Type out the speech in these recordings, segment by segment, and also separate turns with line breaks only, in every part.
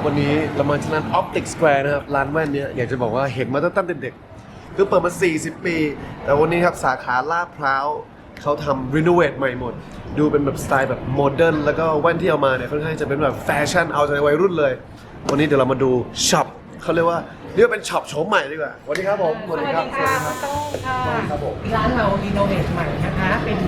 ครับวันนี้เรามาที่ร้าน Optic Square นะครับ ร้านแว่นเนี้ยอยากจะบอกว่าเห็นมาตั้งแต่เด็กๆคือเปิดมา 40 ปี แต่วันนี้ครับสาขาลาดพร้าวเขาทำรีโนเวทใหม่หมด ดูเป็นแบบสไตล์แบบโมเดิร์นแล้วก็แว่นที่เอามาเนี่ยค่อนข้างจะเป็นแบบแฟชั่นเอาใจวัยรุ่นเลย วันนี้เดี๋ยวเรามาดูช็อปเขาเรียกว่าเรียกว่าเป็นช็อปโฉมใหม่ดีกว่าสวัสดีครับผม
สวัสดีค่ะข้าวต้มค่ะ
ครับผม
ร้านเรารีโนเวทใหม่นะคะ เป็น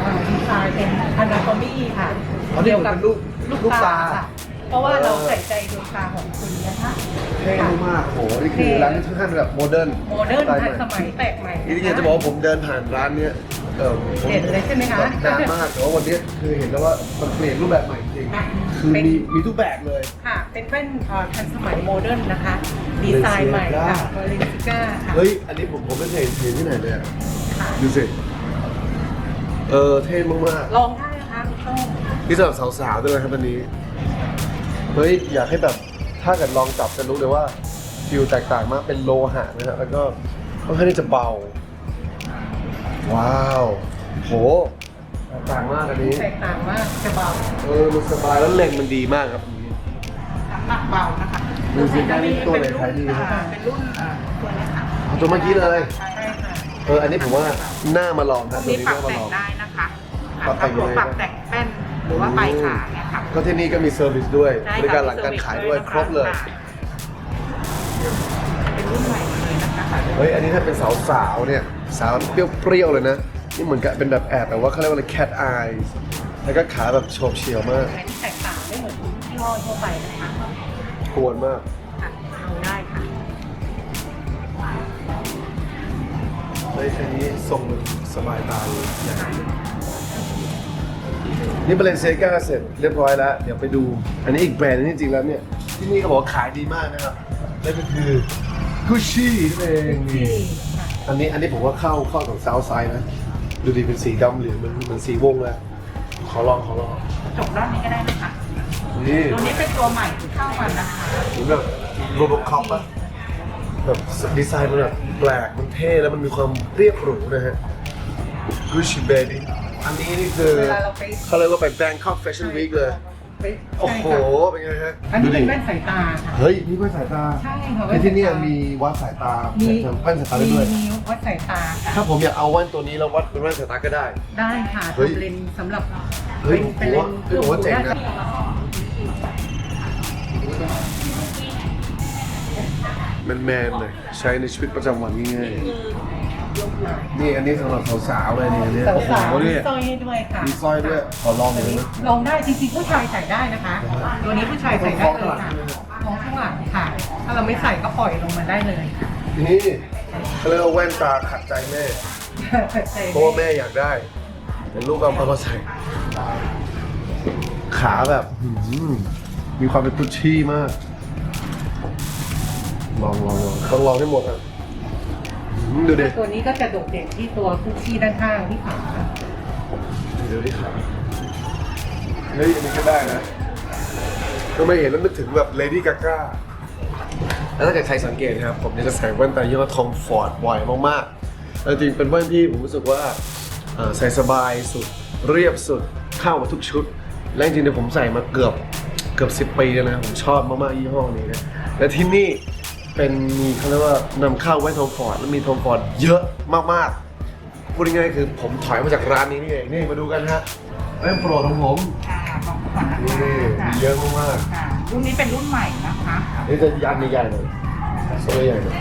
เอ่อดีไซน์เป็นอนาโตมีค่ะ
อ๋อนี่เหมือนเป็นรูปรูปตา
ค่ะ เพราะว่าเราใส่ใจดวงตาของคุณนะคะ
เท่มากโหนี่คือร้านที่ค่อนข้างแบบโมเดิร์น
โมเดิร์น
สไตล์
ทัน
ให
ส
ม่
มัยแปลกใหม่
นี่ที่อยากจะบอกว่าผมเดินผ่านร้านเนี้ยเออผม
เห็นเลยใช่ไหมคะ
นานมากแต่ว่าวันนี้คือเห็นแล้วว่ามันเปลี่ยนรูปแบบใหม่จริงๆคือมีมีทุกแบบเลย
ค่ะ เป็นแว่นเอ่อทันสมัยโมเดิร์นนะคะ ดีไซน์ใหม่ค่ะเมลินซิก้าค่ะ
เฮ้ยอันนี้ผมผมไม่เคยเห็นที่ไหนเลยอะ
ค่ะ
ดูสิเออเท่มาก
ลองได้นะคะคุณต้ม
ๆนี่สำหรับสาวๆด้วยนะครับอันนี้ เฮ้ยอยากให้แบบถ้าเกิดลองจับจะรู้เลยว่าฟิลแตกต่างมากเป็นโลหะนะฮะแล้วก็ค่อนข้างที่จะเบา ว้าวโหแตกต่างมากอันนี้
แตกต่างมากจะเบา
เออมันสบายแล้วเลนส์มันดีมากครับอันนี้
น้ำหนักเบานะคะ
ดูสิการนี้ตัวไหนขายดีครับ
อ่าเป็นรุ่นอ่าตัวนี้ค่ะ
เอาตัวเมื่อกี้เลย
ใช่ค่ะ
เอออันนี้ผมว่าหน้ามาลองครับ
มี
ตัว
ปรับ
นี้
แต่
น่างมาลอง
ได้นะคะ
ปรับแต่ง
ทั้ง
ยังไง
ปรับแต่งแป้นหรือว่าปลายขาเนี่ยค่ะ
ก็ที่นี่ก็มีเซอร์วิสด้วย
ได้
บริ
ค่ะ
การหลังการขายด้วย
มี
ครบเลย
ค่ะเป็นรุ่นใหม่เลยนะคะ
เฮ้ย อันนี้ถ้าเป็นสาวๆเนี่ย สาวเปรี้ยวๆเลยนะ นี่เหมือนกับเป็นแบบแอบแบบว่าเขาเรียกว่าอะไร cat eyes แล้วก็ขาแบบโฉบเฉี่ยวมาก
อันนี้แตกต่างไม่เหมือนยี่ห้อทั่วไปนะคะ
กวนมาก
ค่ะเอาได้ค่ะ
เฮ้ยอันนี้ทรงมันสบายตาเลยนี่ เบรนเซกาเสร็จเรียบร้อยแล้ว เดี๋ยวไปดู อันนี้อีกแบรนด์นึงจริงๆแล้วเนี่ย ที่นี่เขาบอกว่าขายดีมากนะครับนั่นก็คือ Gucci นั่นเองนี่
ค่ะ
อันนี้อันนี้ผมว่าเข้าเข้าของซาวไซด์นะ ดูดีเป็นสีดำเหลืองเหมันเหมือนสีวงเลยขอลองขอลอง
จบด้านนี้ก็ได้นะคะ
นี่
ตัวนี้เป็นตัวใหม่ที่เข้ามานะคะ
เหมือนแบบโรบอคอปอะแบบดีไซน์มันแบบแปลกมันเท่แล้วมันมีความเรียบหรูนะฮะ Gucci baby อันนี้นี่คือ
เวลาเราไป
เขาเรียกว่าไป Bangkok Fashion Week เลย
ไป
โอ้โห
ใช่ค่ะ
เป็นไงฮะ
อันนี้เป็น
ดูดิ
แว่นสายตาค่ะ
เฮ้ยนี่แว่นสายตา
ใช่ค่ะ
ในที่เนี่ยมีวัดสายตา
มี
แว่นสายตาได้ด้วย
มีวัดสายตาค่ะ
ถ้าผมอยากเอาแว่นตัวนี้แล้ววัดเป็นแว่นสายตาก็ได้
ได้ค่ะ
เฮ้ย
ทำเลนส์สำหรับ
เฮ้ย
เป็น
ผมว่าเฮ้ยผมว่าเจ๋งนะแมนๆเลยใช้ในชีวิตประจำวันง่ายๆ นี่อันนี้สำหรับสาวๆเลยนี่อันเนี้ย
สาว
โอ้โห
สาวๆมี
เนี่ย
สร้อยให้ด้วยค่ะ
มีสร้อยด้วยขอลองหน่อยนะ
ลองได้จริงๆผู้ชายใส่ได้นะคะ ตัวนี้ผู้ชายใส่ได้เลยค่ะมองข้างหลังค่ะ ถ้าเราไม่ใส่ก็ปล่อยลงมาได้เลยค่ะ
นี่เขาเรียกว่าแว่นตาขัดใจแม่เพราะว่าแม่อยากได้แต่ลูกเอามาใส่ ขาแบบหืมมีความเป็นกุชชี่มาก ลองลองลองต้องลองให้หมดอะหืม ดูดิ
ตัวนี้ก็จะโดดเด่นที่ตัวคุกกี้ด้านข้างที่ขา
เดี๋ยวดิครับเฮ้ยอันนี้ก็ได้นะก็ไม่เห็นแล้วนึกถึงแบบเลดี้กาก้าแล้วถ้าเกิดใครสังเกตนะครับ ผมจะใส่แว่นตายี่ห้อทอมฟอร์ดบ่อยมากๆแล้วจริงเป็นแว่นที่ผมรู้สึกว่าใส่สบายสุดเรียบสุดเข้ากับทุกชุด และจริงๆเนี่ยผมใส่มาเกือบเกือบสิบปีแล้วนะ ผมชอบมากๆยี่ห้อนี้นะ และที่นี่ เป็นมีเขาเรียกว่านำเข้าแว่นทอมฟอร์ดแล้วมีทอมฟอร์ดเยอะมากๆพูดง่ายๆคือผมถอยมาจากร้านนี้นี่เองนี่มาดูกันฮะแว่นโปรดของผม
ค่ะขอบคุณค่ะ
นี่มีเยอะมาก
ค่ะรุ่นนี้เป็นรุ่นใหม่นะคะ
ๆนี่จะยันใหญ่ๆหน่อยโซ่ใหญ่ๆหน่อย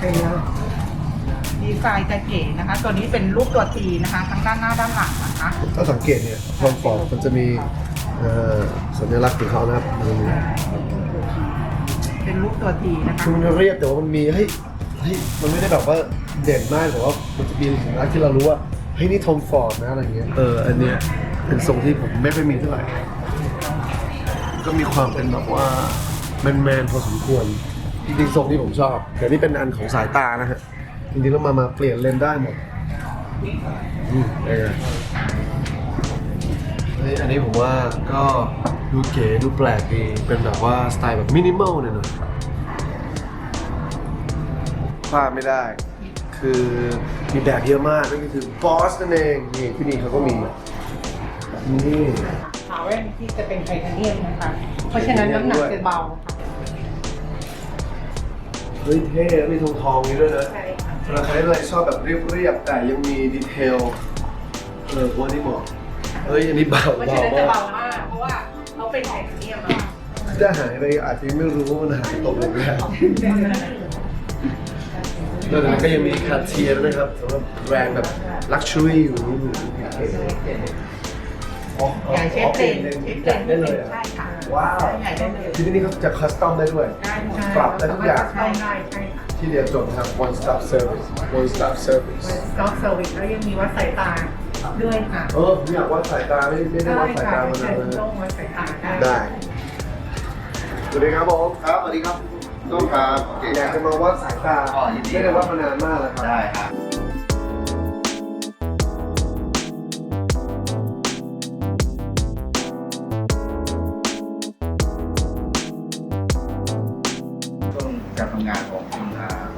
เป็นแล้ว
ดีไซน์จะเก๋นะคะ ตัวนี้เป็นรูปตัวทีนะคะ ทั้งด้านหน้าด้านหลังนะคะ
ถ้าสังเกตเนี่ยทอมฟอร์ดมันจะมีเอ่อสัญลักษณ์ของเขานะครับมันมี
เป็นรูปตัวทีนะคะ
คือมันเรียบแต่ว่ามันมีเฮ้ยเฮ้ยมันไม่ได้แบบว่าเด่นมากแต่ว่ามันจะมีสัญลักษณ์ที่เรารู้ว่าเฮ้ยนี่ทอมฟอร์ดนะอะไรเงี้ยเอออันเนี้ยเป็นทรงที่ผมไม่ค่อยมีเท่าไหร่ก็มีความเป็นแบบว่าแมนๆพอสมควรจริงๆทรงที่ผมชอบ แต่นี่เป็นอันของสายตานะฮะจริงๆแล้วมามาเปลี่ยนเลนส์ได้หมดอืมเป็นไงเฮ้ยอันนี้ผมว่าก็ ดูเก๋ดูแปลกดีเป็นแบบว่าสไตล์แบบมินิมอลหน่อยๆพลาดไม่ได้ คือมีแบบเยอะมากนั่นก็คือบอสนั่นเองนี่ที่นี่เขาก็มีนี่
ขาแว่นที่จะเป็นไทเทเนียมนะคะ เพราะฉะนั้นน้ำหนักจะเบาค่ะ
เฮ้ยเท่แล้วมีทองทองๆนี้ด้วยนะ
ใช่ค่ะ
สำหรับใครที่ชอบแบบเรียบๆแต่ยังมีดีเทลเออว่านี่เหมาะเฮ้ยอันนี้เบา
เพราะ
เบา
ฉะนั้นจะ
มาก
เบามากเพราะว่า เขาเป็นไทเทเนียมอะ
ถ้าหายไปอาจจะไม่รู้ว่ามันหายตกลงไปแล้วนอกจากนั้นก็ยังมีคาเทียด้วยนะครับสำหรับแบรนด์แบบลักชัวรี่อยู่นี่อ๋ออ๋อ
อย่างเชฟเพลน
อ๋อ
เชฟเพล
จัด
น
ได้เลยอะ
ใช่ค่ะ
ว้าว
ใหญ่ได้เลย
ที่นี่เขาจะคัสตอมได้ด้วย
ได้หมด
ปรับได้ทุกอย่าง
ใช่ได้ใช่ค่ะ
ที่เดียวจบนะครับ one stop service one stop service
สต็อกเซอร์วิสแล้วยังมีวัดสายตา ด้วยค่ะ
เออผมอยากวัดสายตาไม่ไม่ได้
ได้
วัดสาย
ค่ะ
ตามา
เชิ
นาน
ญ
แล้ว
โล่งวัดสายตาได้
ได้สวัสดีครับผม
ครับสวัสดีครับต้องครับโอเค
อยากจะมาวัดสายตา
อ๋อยินดี
ไม่ได้วัดมานานมากแล้วครับ
ได้ครับต้นการทำงานของคุณอา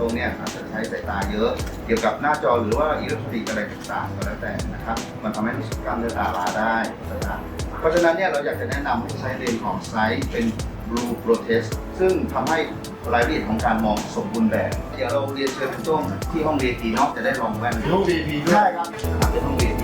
ตรงเนี้ยอาจจะใช้สายตาเยอะ เกี่ยวกับหน้าจอหรือว่าอิเล็กทรอนิกส์อะไรต่างๆก็แล้วแต่นะครับ มันทำให้รู้สึกกล้ามเนื้อตาล้าได้ต่างๆเพราะฉะนั้นเนี่ยเราอยากจะแนะนำให้ใช้เลนส์ของไซส์เป็น Blue Protest ซึ่งทำให้รายละเอียดของการมองสมบูรณ์แบบ เดี๋ยวเราเรียนเชิญคุณโต้งที่ห้อง VIP เนาะจะได้ลองแว่น
ห้อง VIP ด้วย
ใช่ครับนะครับเป็นห้อง VIP